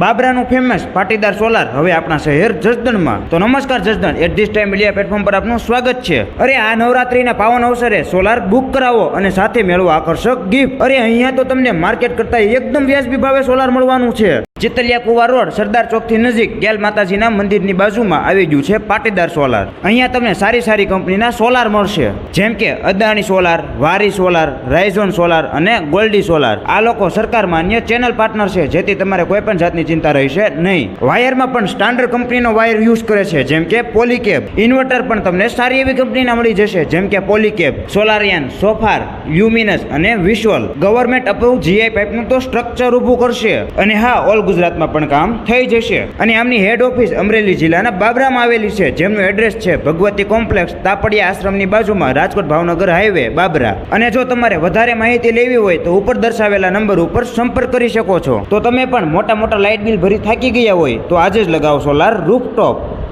બાબરાનું famous Patidar solar હવે આપણા શહેર જસદણમાં. તો નમસ્કાર Jasdan at this time media platform પર આપનું સ્વાગત છે. અરે આ નવરાત્રીના પાવન અવસરે સોલાર બુક કરાવો અને સાથે મેળવો આકર્ષક ગિફ્ટ અરે અહીંયા તો તમને માર્કેટ કરતા એકદમ વ્યાજબી ભાવે સોલાર મળવાનું છે. ચિતલિયા કુવા રોડ, સરદાર ચોકથી નજીક ગેલ માતાજીના મંદિરની બાજુમાં આવી ગયું છે પાટીદાર સોલાર. અહીંયા તમને સારી સારી કંપનીના સોલાર મળશે. જેમ કે Adani solar, Waaree solar Rayzon solar અને ગોલ્ડી સોલાર. આ લોકો સરકાર માન્ય ચેનલ પાર્ટનર છે, જેથી તમારે કોઈ પણ જાતની ચિંતા રહેશે નહીં. વાયરમાં પણ સ્ટાન્ડર્ડ કંપનીનો વાયર યુઝ કરે છે, જેમ કે પોલીકેબ ઇન્વર્ટર પણ તમને સારી એવી કંપનીના મળી જશે, જેમ કે પોલીકેબ સોલારિયન સોફાર લ્યુમિનસ અને વિશ્વલ ગવર્મેન્ટ અપ્રુવ જીઆઈ પાઇપનું તો સ્ટ્રક્ચર ઊભું કરશે. અને હા ઓલ ગુજરાતમાં પણ કામ થઈ જશે. અને આમની હેડ ઓફિસ અમરેલી જિલ્લાના બાબરામાં આવેલી છે. જેમનું એડ્રેસ છે ભગવતી કોમ્પ્લેક્સ તાપડિયા આશ્રમની બાજુમાં, રાજકોટ ભાવનગર હાઈવે બાબરા. અને જો તમારે વધારે માહિતી લેવી હોય તો ઉપર દર્શાવેલા નંબર ઉપર સંપર્ક કરી શકો છો. તો તમે પણ મોટા મોટા લાઇટ બિલ ભરી થાકી ગયા હોય તો આજે જ લગાવો સોલાર રૂફટોપ